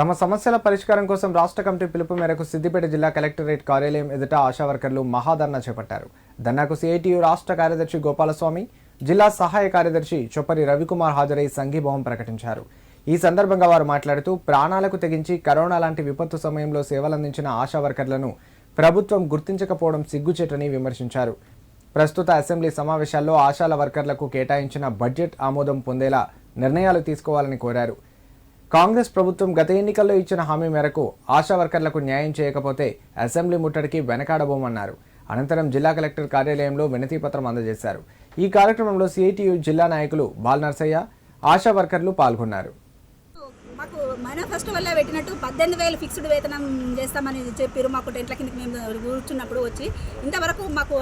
తమ సమస్యల పరిష్కారం కోసం రాష్ట్ర కమిటీ పిలుపు మేరకు సిద్దిపేట జిల్లా కలెక్టరేట్ కార్యాలయం ఎదుట ఆశా వర్కర్లు మహాధర్నా చేపట్టారు. ధర్నాకు సిఐటియు రాష్ట్ర కార్యదర్శి గోపాలస్వామి జిల్లా సహాయ కార్యదర్శి చొప్పరి రవికుమార్ హాజరై సంఘీభావం ప్రకటించారు. ఈ సందర్భంగా వారు మాట్లాడుతూ ప్రాణాలకు తెగించి కరోనా లాంటి విపత్తు సమయంలో సేవలందించిన ఆశా వర్కర్లను ప్రభుత్వం గుర్తించకపోవడం సిగ్గుచేటని విమర్శించారు. ప్రస్తుత అసెంబ్లీ సమావేశాల్లో ఆశాల వర్కర్లకు కేటాయించిన బడ్జెట్ ఆమోదం పొందేలా నిర్ణయాలు తీసుకోవాలని కోరారు. కాంగ్రెస్ ప్రభుత్వం గత ఎన్నికల్లో ఇచ్చిన హామీ మేరకు ఆశా వర్కర్లకు న్యాయం చేయకపోతే అసెంబ్లీ ముట్టడికి వెనకాడబోమన్నారు. అనంతరం జిల్లా కలెక్టర్ కార్యాలయంలో వినతిపత్రం అందజేశారు. ఈ కార్యక్రమంలో సిఐటియు జిల్లా నాయకులు బాల్ నర్సయ్య ఆశా వర్కర్లు పాల్గొన్నారు. మాకు మేనిఫెస్టో వల్ల పెట్టినట్టు పద్దెనిమిది వేలు ఫిక్స్డ్ వేతనం చేస్తామని చెప్పారు మాకు టెంట్ల కిందకి మేము కూర్చున్నప్పుడు వచ్చి. ఇంతవరకు మాకు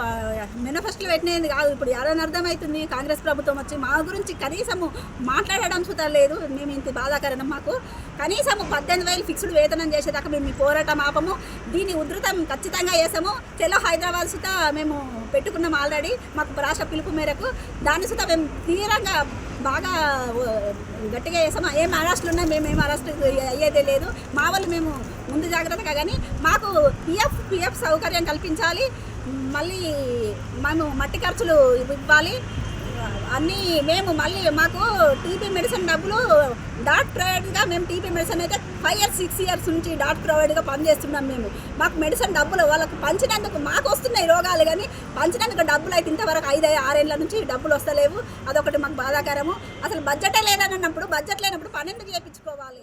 మేనిఫెస్టోలో పెట్టినది కాదు. ఇప్పుడు ఎవరైనా అర్థమవుతుంది కాంగ్రెస్ ప్రభుత్వం వచ్చి మా గురించి కనీసము మాట్లాడడం సుతా లేదు. మేము ఇంత బాధాకరణం మాకు. కనీసము పద్దెనిమిది వేలు ఫిక్స్డ్ వేతనం చేసేదాకా మేము ఈ పోరాటం ఆపము. దీని ఉధృతం ఖచ్చితంగా చేసాము చెలో హైదరాబాద్ సుతా మేము పెట్టుకున్నాం ఆల్రెడీ. మాకు రాష్ట్ర పిలుపు మేరకు దాన్ని సుతా మేము తీవ్రంగా బాగా గట్టిగా వేసాము ఏం అరెస్టులు ఉన్నాయి మేము అరెస్ట్ అయ్యేదే లేదు. మా వాళ్ళు మేము ముందు జాగ్రత్తగా కానీ మాకు పిఎఫ్ పిఎఫ్ సౌకర్యం కల్పించాలి. మళ్ళీ మేము మట్టి ఖర్చులు ఇవ్వాలి. అన్నీ మేము మళ్ళీ మాకు టీబీ మెడిసిన్ డబ్బులు డాట్ ప్రైవేట్గా మేము టీబీ మెడిసిన్ అయితే ఫైవ్ ఇయర్స్ సిక్స్ ఇయర్స్ నుంచి డాట్ ప్రొవైడ్గా పనిచేస్తున్నాం మేము. మాకు మెడిసిన్ డబ్బులు వాళ్ళకు పంచినందుకు మాకు వస్తున్నాయి రోగాలు కానీ పంచినందుకు డబ్బులు అయితే ఇంతవరకు ఐదు ఆరేళ్ళ నుంచి డబ్బులు వస్తలేవు. అదొకటి మాకు బాధాకరము. అసలు బడ్జెటే లేదని అన్నప్పుడు బడ్జెట్ లేనప్పుడు పన్నెండుకి చేయించుకోవాలి?